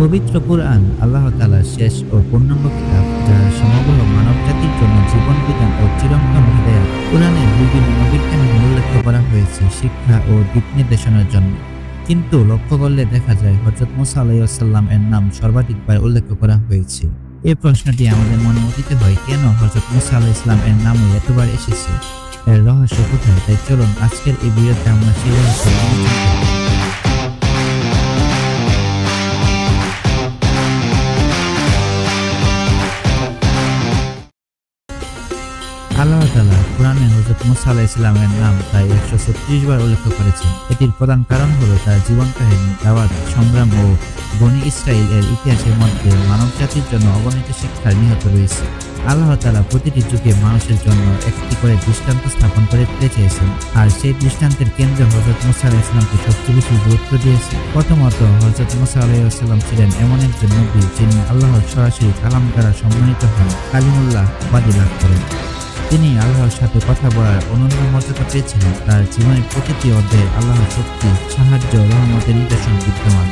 পবিত্র কুরআন, আল্লাহ তালার শেষ ও পূর্ণাঙ্গ কিতাব, যা সমগ্র মানব জাতির জন্য জীবন বিধান ও চিরন্তন হৃদয় কোরআনের বিভিন্ন নবীর উল্লেখ করা হয়েছে শিক্ষা ও দিক নির্দেশনার জন্য। কিন্তু লক্ষ্য করলে দেখা যায় হজরত মুসা আলাইসাল্লাম এর নাম সর্বাধিকবার উল্লেখ করা হয়েছে। এই প্রশ্নটি আমাদের মনে উঠিত হয়, কেন হজরত মুসা আলাহ ইসলাম এর নামে এতবার এসেছে? এর রহস্য কোথায়? তাই চলুন আজকের এই ভিডিওতে আমরা সেই রহস্য তালা কোরআনে হজরত মুসা আলাহ ইসলামের নাম তাই একশো ছত্রিশ বার উল্লেখ করেছেন। এটির প্রধান কারণ হলো তার জীবন কাহিনী, দাওয়াত, সংগ্রাম ও বনি ইসরায়েল এর ইতিহাসের মধ্যে মানব জাতির জন্য অগণিত শিক্ষার নিহত রয়েছে। আল্লাহ তালা প্রতিটি যুগে মানুষের জন্য একটি করে দৃষ্টান্ত স্থাপন করে দিতে চেয়েছেন। আর সেই দৃষ্টান্তের কেন্দ্রে হজরত মুসা আলাহ ইসলামকে সবচেয়ে বেশি গুরুত্ব দিয়েছে। প্রথমত হজরত মুসা আলাইসাল্লাম ছিলেন এমন একজন নবী যিনি আল্লাহর সরাসরি কালাম দ্বারা সম্মানিত হন, কালিমুল্লাহ উপাধি লাভ করেন। তিনি আল্লাহর সাথে কথা বলার অনন্য মর্যাদা পেয়েছিলেন তার জীবনের প্রতিটি অধ্যায়ে আল্লাহর শক্তি, সাহায্য, রহমতের নিদর্শন বিদ্যমান।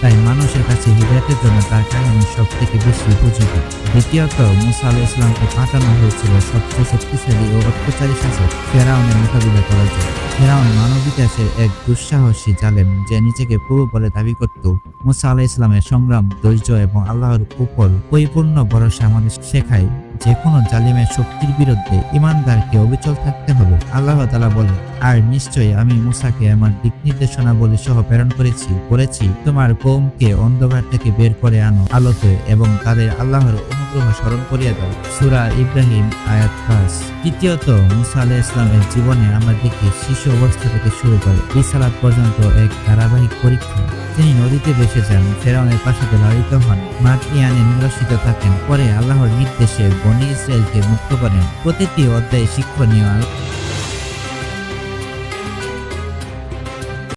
তাই মানুষের কাছে হৃদয়তের জন্য তার কাহিনী সব থেকে বেশি উপযোগী। দ্বিতীয়ত, মুসা আলাহ ইসলামকে পাঠানো হয়েছিল সবচেয়ে শক্তিশালী ও অত্যাচারী শাসক ফেরাউনের মোকাবিলা করার জন্য। ফেরাউন মানব ইতিহাসের এক দুঃসাহসী জালেম যে নিজেকে প্রভু বলে দাবি করত। মুসা আলাহ ইসলামের সংগ্রাম, ধৈর্য এবং আল্লাহর উপর পরিপূর্ণ ভরসা আমাদের শেখায়। যে কোনো জালিমের শক্তির বিরুদ্ধে ইমানদারকে অবিচল থাকতে হবে। আল্লাহ তালা বলে আর নিশ্চয়ই আমি মুসাকে আমার দিক নির্দেশনা বলে সহ প্রেরণ করেছি বলেছি তোমার কৌমকে অন্ধকার থেকে বের করে আনো আলোতে এবং তাদের আল্লাহর অনুগ্রহ স্মরণ করিয়া দাও। সুরা ইব্রাহিম আয়াত পাস তৃতীয়ত, মুসা আলাহ ইসলামের জীবনে আমরা দেখি শিশু অবস্থা থেকে শুরু করে রিসালাত পর্যন্ত এক ধারাবাহিক পরীক্ষা। তিনি নদীতে বেসে যান। ফেরাউনের পাশে লাড়িত হন। মাটিয়ানে নিরসিত থাকেন। পরে আল্লাহর নির্দেশে বনি ইসরায়েলকে মুক্ত করেন। প্রতিটি অধ্যায়ে শিক্ষণীয়